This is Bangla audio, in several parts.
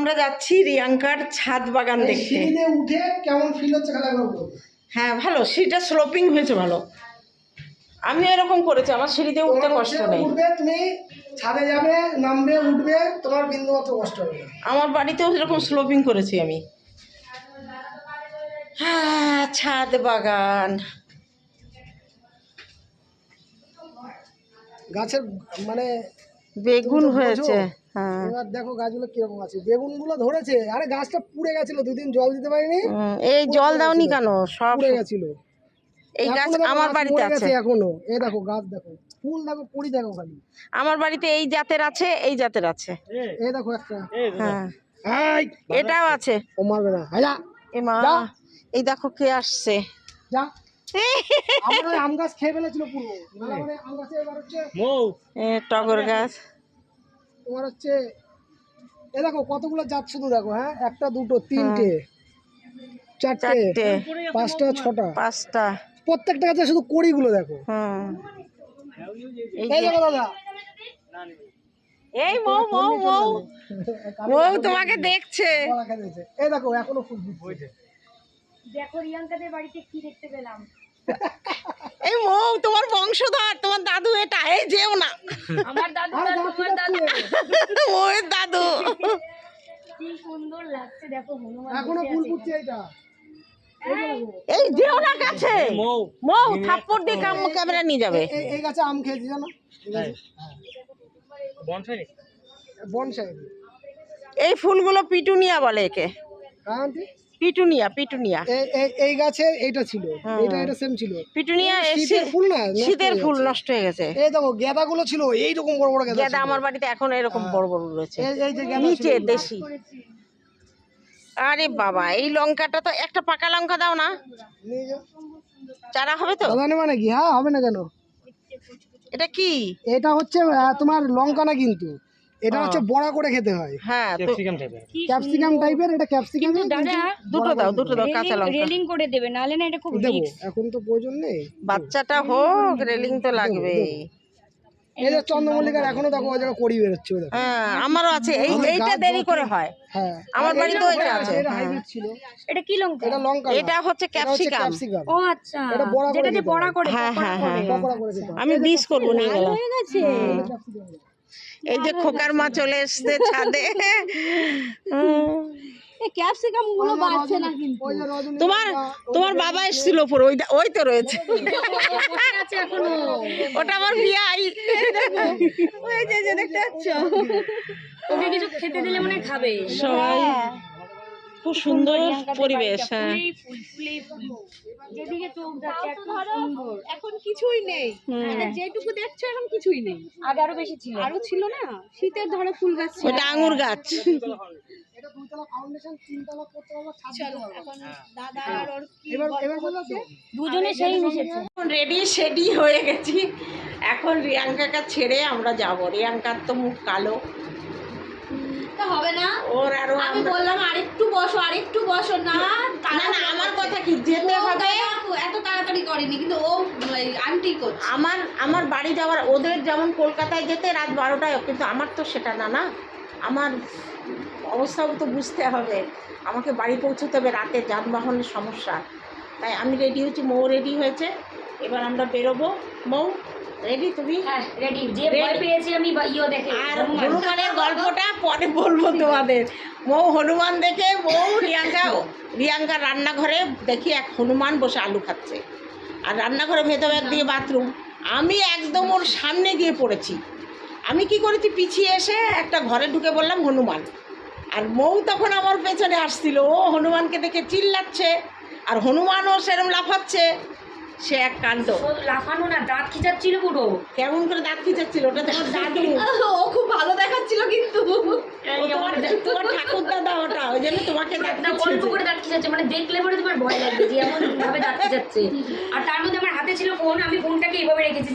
আমরা যাচ্ছি রিয়াঙ্কার ছাদ বাগান দেখতে। সিঁড়িতে উঠে কেমন ফিল হচ্ছে হ্যাঁ ভালো। সিঁড়িটা স্লোপিং হয়েছে ভালো। আমি এরকম করেছি আমার সিঁড়িতে উঠতে কষ্ট নেই। উঠবে তুমি ছাদে যাবে নামবে উঠবে তোমার বিন্দু মাত্র কষ্ট হবে। আমার বাড়িতেও এরকম স্লোপিং করেছি আমি। হ্যাঁ ছাদ বাগান। গাছের মানে বেগুন হয়েছে। হ্যাঁ এবার দেখো গাছগুলো কীরকম আছে। বেগুনগুলো ধরেছে আরে গাছটা পুড়ে গেছিল দুদিন জল দিতে পারিনি। এই জল দাওনি কেন? সব পুড়ে গেছিল। এই গাছ দেখো আমার বাড়িতে আছে। এখনও। এই দেখো গাছ দেখো ফুল দেখো কুড়ি দেখো খালি। আমার বাড়িতে এই জাতের আছে এই জাতের আছে। এই দেখো একটা। হ্যাঁ। এটাও আছে। ও মারবে না হাজা এ মা এই দেখো কে আসছে। যা। আমার ওই আম গাছ খেয়ে ফেলেছিল পুরো। আম গাছে এবার হচ্ছে এ টগর গাছ। তোমার হচ্ছে এ দেখো কতগুলো জাত শুধু দেখো হ্যাঁ? একটা দুটো তিনটে চারটে পাঁচটা ছটা। পাঁচটা। প্রত্যেকটা গাছে শুধু কড়িগুলো দেখো। এই দেখো দাদা। এই মৌ মৌ মৌ। মৌ তোমাকে দেখছে। এই দেখো এখনও ফুল ফুটছে। দেখো রিয়াঙ্কাদের বাড়িতে কি দেখতে পেলাম? এই মৌ তোমার বংশধর তোমার দাদু এটা এই যেও না। আমার দাদু দাদা তোমার দাদু। মৌয়ের দাদু। কি সুন্দর লাগছে দেখো হনুমান এখনও ফুল ফুটছে এটা। এই যেও না কাছে মৌ। থাপ্পড় দিয়ে কাম ক্যামেরা নিয়ে যাবে। এই- এই গাছে আম খেয়েছি জানো? এই বনসাই? এই ফুলগুলো পিটুনিয়া বলে একে। হ্যাঁ? Petunia petunia. এই এই- এই এইটা ছিল। এটা এটা সেম ছিল। পিটুনিয়া এই শীতের ফুল না শীতের ফুল নষ্ট হয়ে গেছে। এই দেখো গেঁদা গুলো ছিল এইরকম বড় বড় গেঁদা গেদা আমার বাড়িতে এখন এরকম বড় বড় রয়েছে। এই এই যে নিচে দেশি। আরে বাবা এই লঙ্কাটা তো একটা পাকা লঙ্কা দাও না। চারা হবে তো? দাদা নেবা নাকি? হ্যাঁ হবে না কেন? এটা কি? এটা হচ্ছে তোমার লঙ্কা না কিন্তু? এটা হচ্ছে বড়া করে খেতে হয়। হ্যাঁ তো ক্যাপসিকাম টাইপের এটা ক্যাপসিকাম দাদা দুটো দাও দুটো দাও কাঁচা লঙ্কা। রেলিং করে দেবে নাহলে না এটা খুব দেবো এখন তো প্রয়োজন নেই। বাচ্চাটা হোক রেলিং তো লাগবে এই যে চন্দ্রমল্লিকার এখনও দেখো ওই জায়গায় কড়ি বেরোচ্ছে হ্যাঁ আমারও আছে। এই এইটা দেরি করে হয়। হ্যাঁ। আমার বাড়িতে বাড়িতেও এটা- এটা আছে, এটা হ্যাঁ। হাইব্রিড ছিল। এটা কি লঙ্কা? এটা লঙ্কা এটা হচ্ছে ক্যাপসিকাম। ক্যাপসিকাম। ও আচ্ছা। এটা বড়া করে যেটা বড়া করে হ্যাঁ হ্যাঁ হ্যাঁ। হ্যাঁ। করে আমি বিষ করব নিয়ে গেলাম। হয়ে গেছে। এই যে খোকার মা চলে এসছে ছাদে। ক্যাপসিকামগুলো বাড়ছে না কিন্তু। ওই যে রজনী তোমার তোমার বাবা এসেছিল ওপর ওই ওই তো রয়েছে। বসে আছে এখনও ওটা আমার বিয়াই। ওই যে যে দেখতে পাচ্ছ। ওকে কিছু খেতে দিলে মনে খাবে। সবাই। খুব সুন্দর পরিবেশ হ্যাঁ। ফুল যেদিকে চোখ যাচ্ছে সুন্দর। এখন কিছুই নেই। মানে যেটুকু দেখছ এখন কিছুই নেই। আগে আরও বেশি ছিল। আরও ছিল না? শীতের ধরো ফুল গাছ ছিল। ওটা আঙুর গাছ। দুজনে সেই মিশেছে। রেডি সেডি হয়ে গেছি। এখন রিয়াঙ্কাকে ছেড়ে আমরা যাব। রিয়াঙ্কার তো মুখ কালো। তো হবে না। ওর আরও আমি বললাম আরেকটু বসো আরেকটু বসো। না না না আমার কথা কি যেতে হবে। এত তাড়াতাড়ি করেনি কিন্তু ও আন্টি করছে। আমার আমার বাড়ি যাওয়ার ওদের যেমন কলকাতায় যেতে রাত বারোটায় কিন্তু আমার তো সেটা না না? আমার অবস্থাও তো বুঝতে হবে। আমাকে বাড়ি পৌঁছতে হবে রাতে যানবাহনের সমস্যা। তাই আমি রেডি হচ্ছি মৌ রেডি হয়েছে। এবার আমরা বেরোবো। মৌ রেডি তুমি? হ্যাঁ রেডি যে ভয় পেয়েছি আমি বা দেখে। আর হনুমানের গল্পটা পরে বলব তোমাদের। মৌ হনুমান দেখে মৌ রিয়াঙ্কা রিয়াঙ্কা রান্নাঘরে দেখি এক হনুমান বসে আলু খাচ্ছে। আর রান্নাঘরে ভেতর দিয়ে বাথরুম। আমি একদম ওর সামনে গিয়ে পড়েছি। আমি কি করেছি? পিছিয়ে এসে একটা ঘরে ঢুকে বললাম হনুমান। আর মৌ তখন আমার পেছনে আসছিল। ও হনুমানকে দেখে চিল্লাচ্ছে। আর হনুমানও সেরম লাফাচ্ছে। সে এক কাণ্ড। লাফানো না দাঁত খিচাচ্ছিল পুরো। কেমন করে দাঁত খিচাচ্ছিল? ওটা তোমার দাদু ও খুব ভালো দেখাচ্ছিল কিন্তু। তোমার ঠাকুর দাদা ওটা ওই জন্য তোমাকে অল্প করে দাঁত খিচাচ্ছে মানে দেখলে পরে তোমার ভয় লাগবে যে এমন ভাবে দাঁত খিচাচ্ছে। আর তার মধ্যে আমার হাতে ছিল ফোন আমি ফোনটাকে এইভাবে রেখেছি।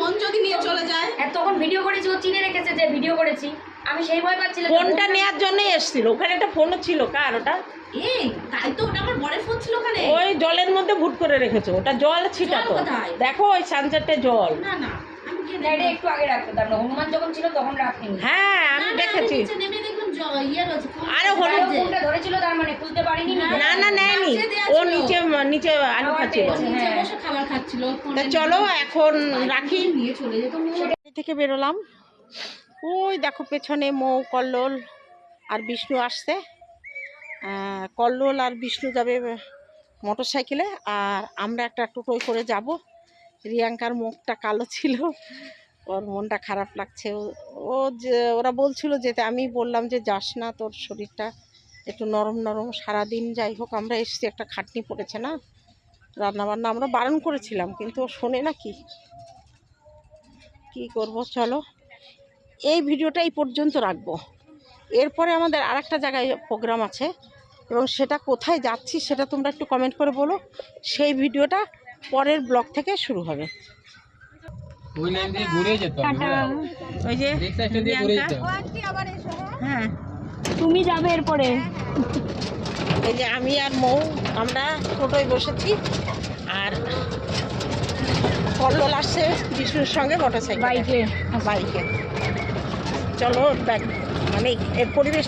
ফোন যদি নিয়ে চলে যায়। আর তখন ভিডিও করেছি ও চিনে রেখেছে যে ভিডিও করেছি। আমি সেই ভয় পাচ্ছিলাম ফোনটা নেওয়ার জন্যই এসেছিল। ওখানে একটা ফোনও ছিল কার ওটা? এই তাই তো ওটা আমার বরের ফোন ছিল ওখানে। ওই জলের মধ্যে ভুট করে রেখেছো ওটা জল কোথায়? দেখো ওই সানসেটে জল। না না আমি কে না, এটা একটু আগে রাখতে তার হনুমান যখন ছিল তখন রাখিনি। হ্যাঁ আমি দেখেছি। নেমে দেখলাম আরে যাই হলুদ ফোনটা ধরেছিল তার মানে খুলতে পারিনি না না। নেয়নি। ও নিচে নিচে আলু খাচ্ছিল। হ্যাঁ। খাবার খাচ্ছিল তা চলো এখন রাখি। নিয়ে চলে যেত বাড়ি থেকে বেরোলাম। ওই দেখো পেছনে মৌ কল্লোল আর বিষ্ণু আসছে। কল্লোল আর বিষ্ণু যাবে মোটর সাইকেলে আর আমরা একটা টোটোয় করে যাব। রিয়াঙ্কার মুখটা কালো ছিল, ওর মনটা খারাপ লাগছে। ও- যে, ওরা বলছিল যেতে আমি বললাম যে, যাস না, তোর শরীরটা একটু নরম নরম। সারাদিন যাই হোক, আমরা এসছি, একটা খাটনি পড়েছে না? রান্নাবান্না আমরা বারণ করেছিলাম, কিন্তু ও শোনে না কি? কী করব, চলো। এই ভিডিওটা এই পর্যন্ত রাখব। এরপরে আমাদের আর একটা জায়গায় প্রোগ্রাম আছে এবং সেটা কোথায় যাচ্ছি সেটা তোমরা একটু কমেন্ট করে বলো। সেই ভিডিওটা পরের ব্লগ থেকে শুরু হবে। ওই ওই যে হ্যাঁ। তুমি যাবে এরপরে। এই যে আমি আর মৌ আমরা টোটোয় বসেছি আর কল্লোল আসছে বিষ্ণুর সঙ্গে মোটর সাইকেল বাইকে বাইকে চলো ব্যাগ মানে এর পরিবেশ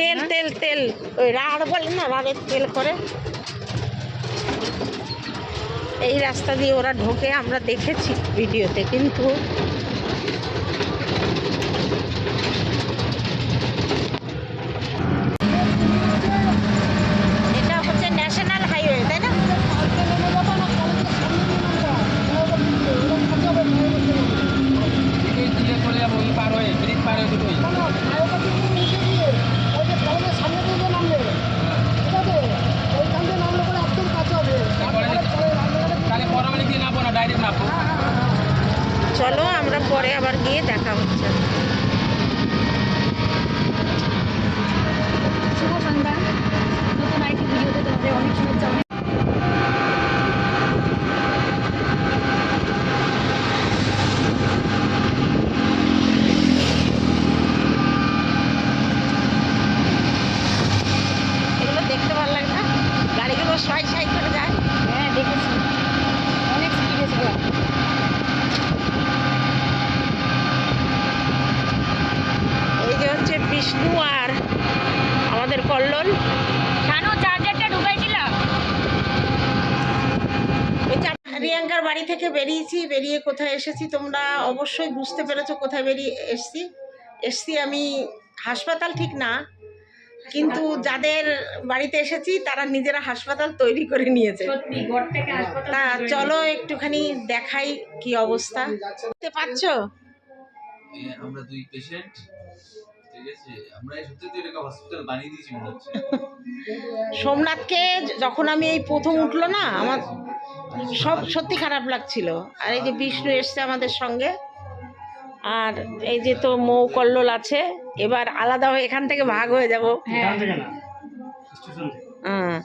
তেল তেল তেল। ওই রাড় বলে না রাড়ের তেল করে। এই রাস্তা দিয়ে ওরা ঢোকে আমরা দেখেছি ভিডিওতে কিন্তু এটা হচ্ছে ন্যাশনাল হাইওয়ে তাই না? এই দিকে চলে যাব ওই পার হয়ে ব্রিজ পার হয়ে দুটোই তাহলে পরমালি দিয়ে নামবো না ডাইরেক্ট নামবো চলো আমরা পরে আবার গিয়ে দেখা হচ্ছে শুভ সন্ধ্যা নতুন আরেকটি ভিডিওতে তোমাদের অনেক শুভেচ্ছা অনেক এগুলো দেখতে ভালো লাগে না গাড়িগুলো সাই সাই করে যায় হ্যাঁ দেখেছি অনেক স্পিডে ছিল এই যে হচ্ছে বিষ্ণু আর আমাদের কল্লোল জানো চার্জারটা ঢুকাইছিলাম ওই যে রিয়াঙ্কার বাড়ি থেকে বেরিয়েছি বেরিয়ে কোথায় এসেছি তোমরা অবশ্যই বুঝতে পেরেছ কোথায় বেরিয়ে এসছি। এসছি আমি হাসপাতাল ঠিক না কিন্তু যাদের বাড়িতে এসেছি তারা নিজেরা হাসপাতাল তৈরি করে নিয়েছে। সত্যি তা চলো একটুখানি দেখাই কি অবস্থা। দেখতে পাচ্ছ? আমরা দুই পেশেন্ট মনে সোমনাথকে যখন আমি এই প্রথম উঠল না আমার সব সত্যি খারাপ লাগছিল। আর এই যে বিষ্ণু এসছে আমাদের সঙ্গে আর এই যে তো মৌ কল্লোল আছে এবার আলাদা হয়ে এখান থেকে ভাগ হয়ে যাব। হ্যাঁ। হ্যাঁ।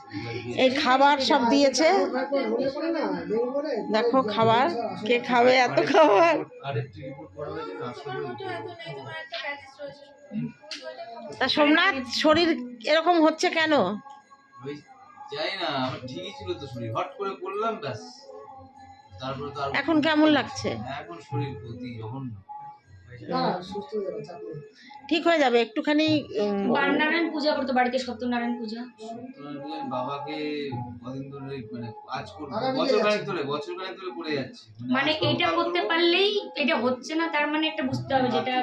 এই খাবার সব দিয়েছে। দেখো খাবার কে খাবে এত খাবার? তা সোমনাথ শরীর এরকম হচ্ছে কেন? যাই না আমার ঠিকই ছিল তো শরীর। হট করে পড়লাম ব্যাস। তারপরে তো এখন কেমন লাগছে? এখন শরীর প্রতি যখন ঠিক হয়ে যাবে একটুখানি বারনারায়ণ পূজা করতো বাড়িতে সত্যনারায়ণ পূজা। বাবাকে কদিন ধরে মানে আজ বছর খানেক ধরে বছর খানেক ধরে করে যাচ্ছে। মানে এটা করতে পারলেই এটা হচ্ছে না তার মানে একটা বুঝতে হবে যেটা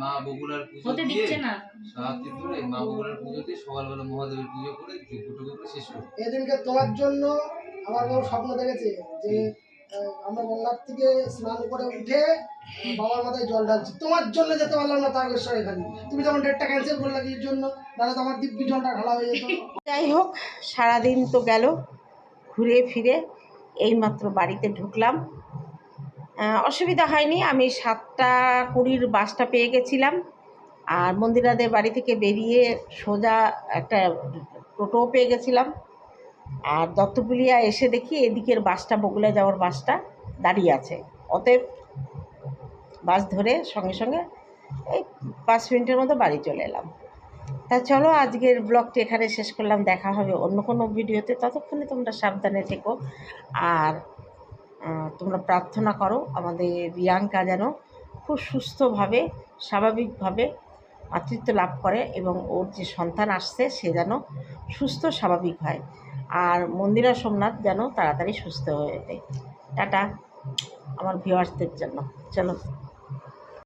মা বগুড়ার পুজো হতে দিচ্ছে না। রাত্রি ধরে মা বগুড়ার পুজো দিয়ে সকালবেলা মহাদেবের পুজো করে করে শেষ করব এদিনকে তোমার জন্য আমার বউ স্বপ্ন দেখেছে যে আমরা গঙ্গার থেকে স্নান করে উঠে বাবার মাথায় জল ঢালছি। তোমার জন্য যেতে পারলাম না, তারকেশ্বর এখানে। তুমি যখন ডেটটা ক্যান্সেল করলে কি জন্য? তাহলে তো আমার দিব্যি জলটা ঢালা হয়ে যেত। যাই হোক, সারাদিন তো গেল ঘুরে ফিরে, এইমাত্র বাড়িতে ঢুকলাম। অসুবিধা হয়নি, আমি সাতটা কুড়ির বাসটা পেয়ে গেছিলাম। আর মন্দিরাদের বাড়ি থেকে বেরিয়ে সোজা একটা টোটোও পেয়ে গেছিলাম। আর দত্তপুলিয়া এসে দেখি এদিকের বাসটা বগুলা যাওয়ার বাসটা দাঁড়িয়ে আছে। অতএব বাস ধরে সঙ্গে সঙ্গে এই পাঁচ মিনিটের মতো বাড়ি চলে এলাম। তা চলো, আজকের ব্লগটি এখানে শেষ করলাম। দেখা হবে অন্য কোনো ভিডিওতে। ততক্ষণে তোমরা সাবধানে থেকো। আর তোমরা প্রার্থনা করো, আমাদের রিয়াঙ্কা যেন খুব সুস্থভাবে, স্বাভাবিকভাবে মাতৃত্ব লাভ করে এবং ওর যে সন্তান আসছে, সে যেন সুস্থ, স্বাভাবিক হয়। আর মন্দিরা সোমনাথ যেন তাড়াতাড়ি সুস্থ হয়ে যায়। টাটা আমার ভিউয়ার্সদের জন্য। চলো।